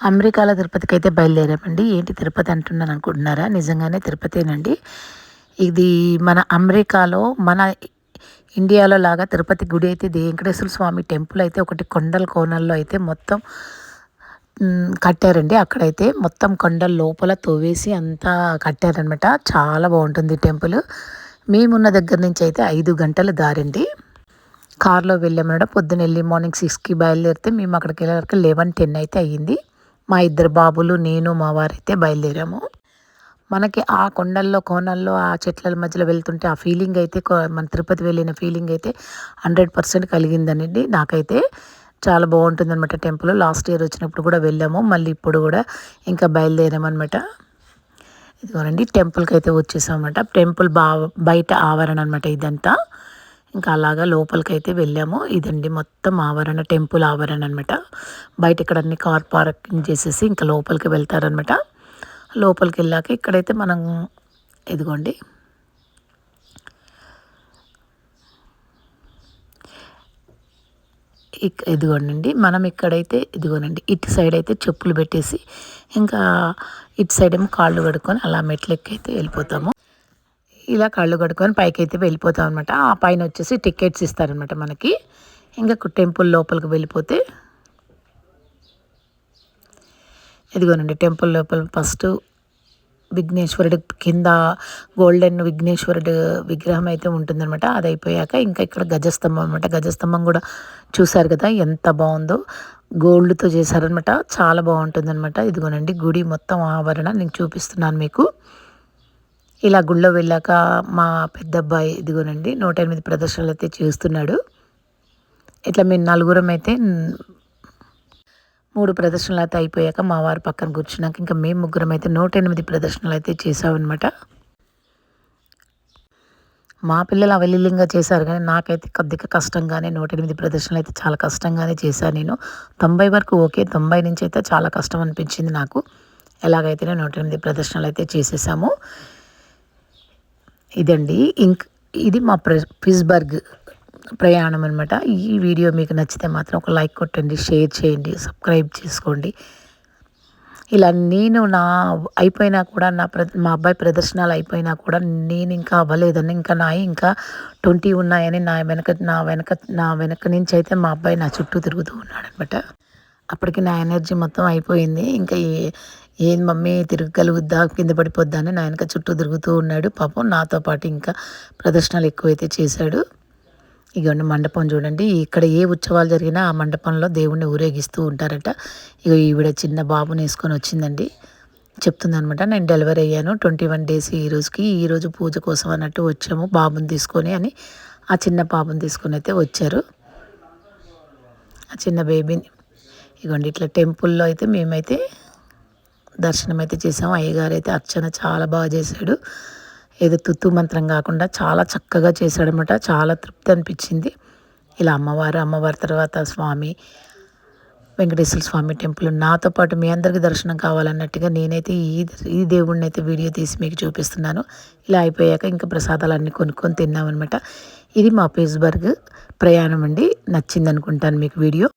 అమెరికాలో తిరుపతికి అయితే బయలుదేరామండి. ఏంటి తిరుపతి అంటున్నాను అనుకుంటున్నారా? నిజంగానే తిరుపతేనండి. ఇది మన అమెరికాలో మన ఇండియాలో లాగా తిరుపతి గుడి అయితే వెంకటేశ్వర స్వామి టెంపుల్ అయితే ఒకటి కొండల కోణల్లో అయితే మొత్తం కట్టారండి. అక్కడైతే మొత్తం కొండల లోపల తోవేసి అంతా కట్టారనమాట చాలా బాగుంటుంది టెంపుల్. మేమున్న దగ్గర నుంచి అయితే ఐదు గంటల దారండి కార్లో వెళ్ళామన్నమాట. పొద్దున వెళ్ళి మార్నింగ్ సిక్స్కి బయలుదేరితే మేము అక్కడికి వెళ్ళేవరకు లెవెన్ టెన్ అయితే అయ్యింది. మా ఇద్దరు బాబులు నేను మా వారైతే బయలుదేరాము. మనకి ఆ కొండల్లో కోనల్లో ఆ చెట్ల మధ్యలో వెళ్తుంటే ఆ ఫీలింగ్ అయితే మన తిరుపతి వెళ్ళిన ఫీలింగ్ అయితే హండ్రెడ్ పర్సెంట్ కలిగిందనండి. నాకైతే చాలా బాగుంటుంది అనమాట టెంపుల్. లాస్ట్ ఇయర్ వచ్చినప్పుడు కూడా వెళ్ళాము. మళ్ళీ ఇప్పుడు కూడా ఇంకా బయలుదేరామన్నమాట. ఇదిగోనండి టెంపుల్కి అయితే వచ్చేసామన్నమాట. టెంపుల్ బా బయట ఆవరణ అనమాట ఇదంతా. ఇంకా అలాగా లోపలికైతే వెళ్ళాము. ఇదండి మొత్తం ఆవరణ టెంపుల్ ఆవరణ అనమాట బయట ఇక్కడ అన్ని కార్ పార్కింగ్ చేసేసి ఇంకా లోపలికి వెళ్తారనమాట లోపలికి వెళ్ళాక ఇక్కడైతే మనం ఇదిగోండి. ఇక్ ఇదిగోనండి మనం ఇక్కడైతే ఇదిగోనండి ఇటు సైడ్ అయితే చెప్పులు పెట్టేసి ఇంకా ఇటు సైడ్ ఏమో కాళ్ళు కడుక్కొని అలా మెట్లెక్కైతే వెళ్ళిపోతాము. ఇలా కళ్ళు కడుక్కొని పైకి అయితే వెళ్ళిపోతాం అనమాట ఆ పైన వచ్చేసి టికెట్స్ ఇస్తారనమాట మనకి. ఇంకా టెంపుల్ లోపలికి వెళ్ళిపోతే ఇదిగోనండి టెంపుల్ లోపల ఫస్ట్ విఘ్నేశ్వరుడు కింద గోల్డెన్ విఘ్నేశ్వరుడు విగ్రహం అయితే ఉంటుందన్నమాట. అది అయిపోయాక ఇంకా ఇక్కడ గజస్తంభం అనమాట గజస్తంభం కూడా చూశారు కదా ఎంత బాగుందో. గోల్డ్తో చేశారనమాట చాలా బాగుంటుందన్నమాట. ఇదిగోనండి గుడి మొత్తం ఆవరణ నేను చూపిస్తున్నాను మీకు. ఇలా గుళ్ళో వెళ్ళాక మా పెద్ద అబ్బాయి ఇదిగోనండి నూట ఎనిమిది ప్రదర్శనలు అయితే చేస్తున్నాడు. ఇట్లా మేము నలుగురం అయితే మూడు ప్రదర్శనలు అయితే అయిపోయాక మా వారు పక్కన కూర్చున్నాక ఇంకా మేము ముగ్గురం అయితే నూట ఎనిమిది ప్రదర్శనలు అయితే చేసామన్నమాట మా పిల్లలు అవలీలంగా చేశారు కానీ నాకైతే కొద్దిగా కష్టంగానే నూట ఎనిమిది ప్రదర్శనలు అయితే చాలా కష్టంగానే చేశాను నేను. తొంభై వరకు ఓకే తొంభై నుంచి అయితే చాలా కష్టం అనిపించింది నాకు. ఎలాగైతే నూట ఎనిమిది ప్రదర్శనలు అయితే చేసేసాము. ఇదండి. ఇంక్ ఇది మా ప్ర పిస్బర్గ్ ప్రయాణం అనమాట ఈ వీడియో మీకు నచ్చితే మాత్రం ఒక లైక్ కొట్టండి షేర్ చేయండి సబ్స్క్రైబ్ చేసుకోండి. ఇలా నేను నా అయిపోయినా కూడా నా ప్ర మా అబ్బాయి ప్రదర్శనలు అయిపోయినా కూడా నేను ఇంకా అవ్వలేదని ఇంకా నా ఇంకా ట్వంటీ ఉన్నాయని నా వెనక నా వెనక నా వెనక నుంచి అయితే మా అబ్బాయి నా చుట్టూ తిరుగుతూ ఉన్నాడనమాట అప్పటికి నా ఎనర్జీ మొత్తం అయిపోయింది. ఇంకా ఏం మమ్మీ తిరగగలుగుద్దా కింద పడిపోద్దా అని నా వెనక చుట్టూ తిరుగుతూ ఉన్నాడు. పాపం నాతో పాటు ఇంకా ప్రదర్శనలు ఎక్కువైతే చేశాడు. ఇగోండి మండపం చూడండి. ఇక్కడ ఏ ఉత్సవాలు జరిగినా ఆ మండపంలో దేవుణ్ణి ఊరేగిస్తూ ఉంటారట. ఇక ఈవిడ చిన్న బాబుని వేసుకొని వచ్చిందండి. చెప్తుందనమాట నేను డెలివరీ అయ్యాను. ట్వంటీ వన్ డేస్ ఈ రోజుకి ఈరోజు పూజ కోసం అన్నట్టు వచ్చాము. బాబుని తీసుకొని అని ఆ చిన్న పాపను తీసుకొని అయితే వచ్చారు. ఆ చిన్న బేబీని ఇగోండి ఇట్లా టెంపుల్లో అయితే మేమైతే దర్శనం అయితే చేసాము అయ్యగారు అయితే అర్చన చాలా బాగా చేశాడు. ఏదో తుత్తు మంత్రం కాకుండా చాలా చక్కగా చేశాడనమాట చాలా తృప్తి అనిపించింది. ఇలా అమ్మవారు అమ్మవారి తర్వాత స్వామి వెంకటేశ్వర స్వామి టెంపుల్ నాతో పాటు మీ అందరికీ దర్శనం కావాలన్నట్టుగా నేనైతే ఈ ఈ దేవుడిని అయితే వీడియో తీసి మీకు చూపిస్తున్నాను. ఇలా అయిపోయాక ఇంకా ప్రసాదాలు అన్నీ కొనుక్కొని తిన్నామన్నమాట. ఇది మా పేస్బర్గ్ ప్రయాణం అండి. నచ్చింది అనుకుంటాను మీకు వీడియో.